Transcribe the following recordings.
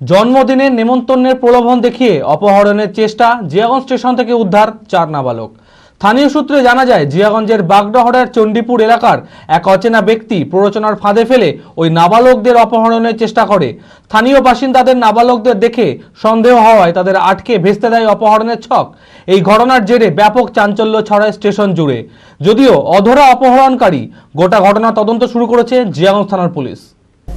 জন্মদিনের নেমন্তন্নের প্রলোভন দেখিয়ে অপহরণের চেষ্টা জিয়াগঞ্জ স্টেশন থেকে উদ্ধার চার নাবালক। স্থানীয় সূত্রে জানা যায়, জিয়াগঞ্জের বাগডহরের চণ্ডীপুর এলাকার এক অচেনা ব্যক্তি প্ররোচনার ফাঁদে ফেলে ওই নাবালকদের অপহরণের চেষ্টা করে। স্থানীয় বাসিন্দাদের নাবালকদের দেখে সন্দেহ হওয়ায় তাদের আটকে ভেস্তে দেয় অপহরণের ছক। এই ঘটনার জেরে ব্যাপক চাঞ্চল্য ছড়ায় স্টেশন জুড়ে। যদিও অধরা অপহরণকারী, গোটা ঘটনা তদন্ত শুরু করেছে জিয়াগঞ্জ থানার পুলিশ।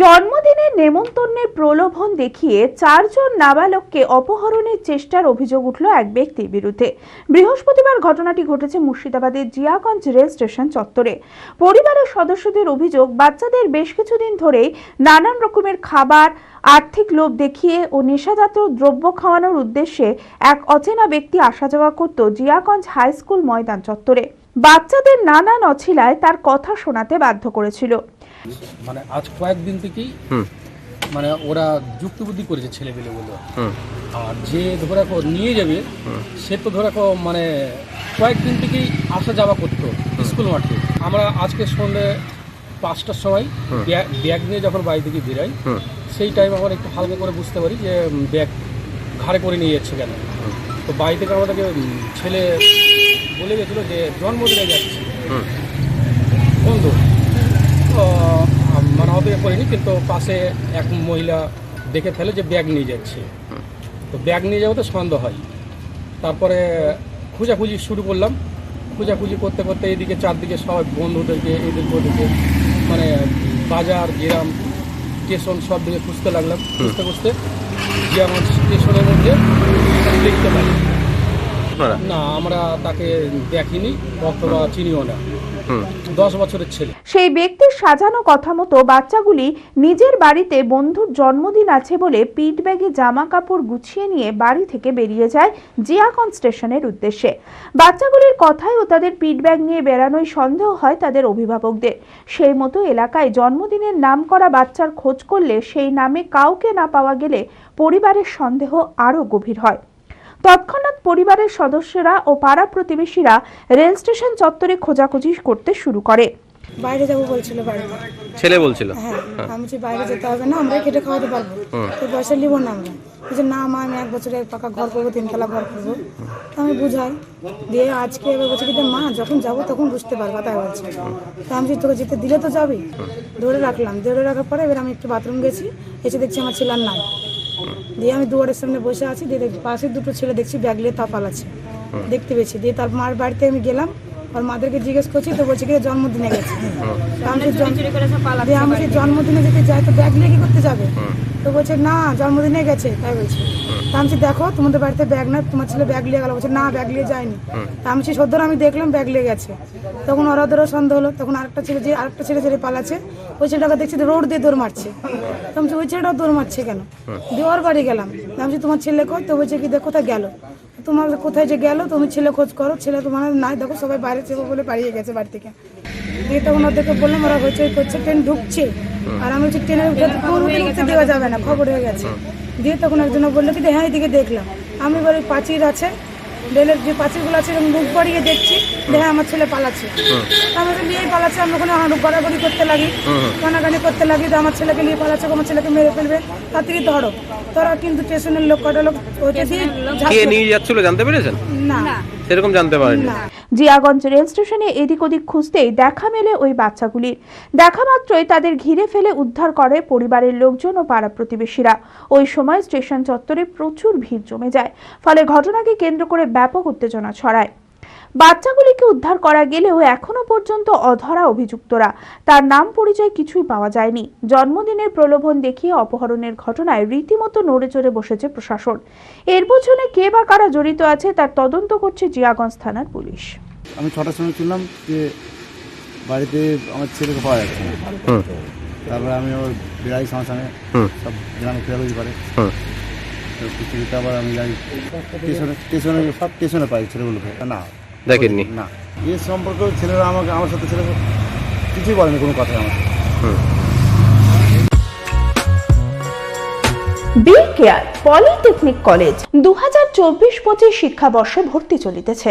জন্মদিনের নেমন্তন্নের প্রলোভন দেখিয়ে চারজন নাবালককে অপহরণের চেষ্টার অভিযোগ উঠল এক ব্যক্তির বিরুদ্ধে। বৃহস্পতিবার ঘটনাটি ঘটেছে মুর্শিদাবাদের জিয়াগঞ্জ রেল স্টেশন চত্বরে। পরিবারের সদস্যদের অভিযোগ, বাচ্চাদের বেশ কিছুদিন ধরেই নানান রকমের খাবার, আর্থিক লোভ দেখিয়ে ও নেশাজাত দ্রব্য খাওয়ানোর উদ্দেশ্যে এক অচেনা ব্যক্তি আসা যাওয়া করত জিয়াগঞ্জ হাই স্কুল ময়দান চত্বরে। বাচ্চাদের নানান অছিলায় তার কথা শোনাতে বাধ্য করেছিল। মানে আজ কয়েকদিন থেকেই মানে ওরা যুক্তিবুদ্ধি করেছে ছেলেপেলেগুলো আর যে ধরে রাখো নিয়ে যাবে সে তো ধরে রাখো মানে কয়েকদিন থেকেই আসা যাওয়া করতো স্কুল মাঠে। আমরা আজকে সন্ধ্যে পাঁচটার সময় ব্যাগ ব্যাগ নিয়ে যখন বাড়ি থেকে বেরাই সেই টাইম আমরা একটু হালকা করে বুঝতে পারি যে ব্যাগ ঘাড়ে করে নিয়ে যাচ্ছে কেন। তো বাড়ি থেকে আমাদেরকে ছেলে বলে গেছিল যে জন্মদিনে যাচ্ছি। বন্ধু তো আম, মানে অপেক্ষা করিনি কিন্তু পাশে এক মহিলা দেখে ফেলে যে ব্যাগ নিয়ে যাচ্ছে। তো ব্যাগ নিয়ে যাওয়াতে সন্দেহ হয়। তারপরে খোঁজাখুঁজি শুরু করলাম। খোঁজাখুঁজি করতে করতে এদিকে চারদিকে সবাই বন্ধুদেরকে এদিকে ওদিকে মানে বাজার গ্রাম স্টেশন সব দিকে খুঁজতে লাগলাম। খুঁজতে খুঁজতে যেমন স্টেশনের মধ্যে দেখতে পাই। না আমরা তাকে দেখিনি অথবা চিনিও না। দশ বছরের ছেলে। সেই ব্যক্তির সাজানো কথা মতো বাচ্চাগুলি নিজের বাড়িতে বন্ধুর জন্মদিন আছে বলে পিঠ ব্যাগে জামা কাপড় গুছিয়ে নিয়ে বাড়ি থেকে বেরিয়ে যায় জিয়াকন স্টেশনের উদ্দেশ্যে। বাচ্চাগুলির কথাই ও তাদের পিঠ ব্যাগ নিয়ে বেড়ানোই সন্দেহ হয় তাদের অভিভাবকদের। সেই মতো এলাকায় জন্মদিনের নাম করা বাচ্চার খোঁজ করলে সেই নামে কাউকে না পাওয়া গেলে পরিবারের সন্দেহ আরও গভীর হয়। তৎক্ষণাৎ পরিবারের সদস্যরা ও পাড়া প্রতিবেশীরা রেল স্টেশন চত্বরে খোঁজাখুঁজি করতে শুরু করে। বাইরে যাব বলছিল বাড়ি ছেলে বলছিল? হ্যাঁ আমি যে বাইরে যেতে হবে না আমরা খেটে খাওয়াতে পারব। তো পয়সা নিবো না আমরা। বলছে না মা আমি এক বছরে এক পাকা ঘর করব তিনতলা ঘর করব। তো আমি বুঝাই দিয়ে আজকে এবার বলছে কি যে মা যখন যাব তখন বুঝতে পারবা। তাই বলছে। তো আমি যে তোকে যেতে দিলে তো যাবি। ধরে রাখলাম। ধরে রাখার পরে এবার আমি একটু বাথরুম গেছি এসে দেখছি আমার ছেলে আর নাই। দিয়ে আমি দুয়ারের সামনে বসে আছি দিয়ে দেখি পাশে দুটো ছেলে দেখছি ব্যাগ নিয়ে তাপাল আছে। দেখতে পেয়েছি। দিয়ে তার মার বাড়িতে আমি গেলাম আর মাদেরকে জিজ্ঞেস করছি তো বলছি কি জন্মদিনে গেছে। আমি দিয়ে আমি জন্মদিনে যেতে যাই তো ব্যাগ নিয়ে কি করতে যাবে? তো বলছে না জন্মদিনে গেছে তাই বলছে। আমি দেখো তোমাদের বাড়িতে ব্যাগ না তোমার ছেলে ব্যাগ নিয়ে গেল। বলছে না ব্যাগ নিয়ে যায়নি। আমি সদ্য আমি দেখলাম ব্যাগ নিয়ে গেছে। তখন ওরা ওদেরও সন্দেহ হলো তখন আরেকটা ছেলে যে আরেকটা ছেলে ছেলে পালাচ্ছে ওই ছেলেটাকে দেখছি রোড দিয়ে দৌড় মারছে। তো আমি বলছি, ওই ছেলেটাও দৌড় মারছে কেন? দিয়ে ওর বাড়ি গেলাম। আমি তোমার ছেলে কই? তো বলছে কি দেখো কোথায় গেল। তোমার কোথায় যে গেল তুমি ছেলে খোঁজ করো ছেলে তোমার নাই দেখো সবাই বাইরে চেপে বলে পালিয়ে গেছে বাড়ি থেকে। দিয়ে তখন ওদেরকে বললাম ওরা হইচই করছে ট্রেন ঢুকছে। আর আমি হচ্ছে ট্রেনের উঠে দেওয়া যাবে না খবর হয়ে গেছে। দিয়ে তখন একজন বলল কি যে, হ্যাঁ এদিকে দেখলাম। আমি এবার ওই পাঁচির আছে। রেলের যে পাঁচিরগুলো আছে এরকম মুখ বাড়িয়ে দেখছি যে হ্যাঁ আমার ছেলে পালাচ্ছে। আমাকে নিয়েই পালাচ্ছে। আমি ওখানে আরও গড়াগড়ি করতে লাগি। কানাকানি করতে লাগি যে আমার ছেলেকে নিয়ে পালাচ্ছে আমার ছেলেকে মেরে ফেলবে। তাড়াতাড়ি ধরো তোরা কিন্তু স্টেশনের লোক কটা লোক ওইটা দিয়ে। নিয়ে যাচ্ছিল জানতে পেরেছেন? না। সেরকম জানতে পারেননি। না। জিয়াগঞ্জ রেল স্টেশনে এদিক ওদিক খুঁজতেই দেখা মেলে ওই বাচ্চাগুলির দেখা মাত্রই তাদের ঘিরে ফেলে উদ্ধার করে পরিবারের লোকজন ও পাড়া প্রতিবেশীরা। ওই সময় স্টেশন চত্বরে প্রচুর ভিড় জমে যায়, ফলে ঘটনাকে কেন্দ্র করে ব্যাপক উত্তেজনা ছড়ায়। বাচ্চাগুলিকে উদ্ধার করা গেলেও এখনও পর্যন্ত অধরা অভিযুক্তরা। তার নাম পরিচয় কিছুই পাওয়া যায়নি। জন্মদিনের প্রলোভন দেখিয়ে অপহরণের ঘটনায় রীতিমতো নড়ে চড়ে বসেছে প্রশাসন। এর পেছনে কে বা কারা জড়িত আছে তার তদন্ত করছে জিয়াগঞ্জ থানার পুলিশ। আমি ছটার সময় শুনলাম যে বাড়িতে আমার ছেলেকে পাওয়া যাচ্ছে না। তারপরে আমি ওর বিড়াই সঙ্গে সঙ্গে সব গ্রামে খোঁজাখুঁজি করে। তো কিছু আবার আমি যাই। স্টেশনে স্টেশনে সব স্টেশনে পাই ছেলেগুলোকে। না। দেখেননি? না। এর সম্পর্কে ছেলেরা আমাকে আমার সাথে ছেলে কিছুই বলেনি কোনো কথা আমার সাথে। বি কেয়ার পলিটেকনিক কলেজ দু হাজার চব্বিশ পঁচিশ শিক্ষাবর্ষে ভর্তি চলিতেছে।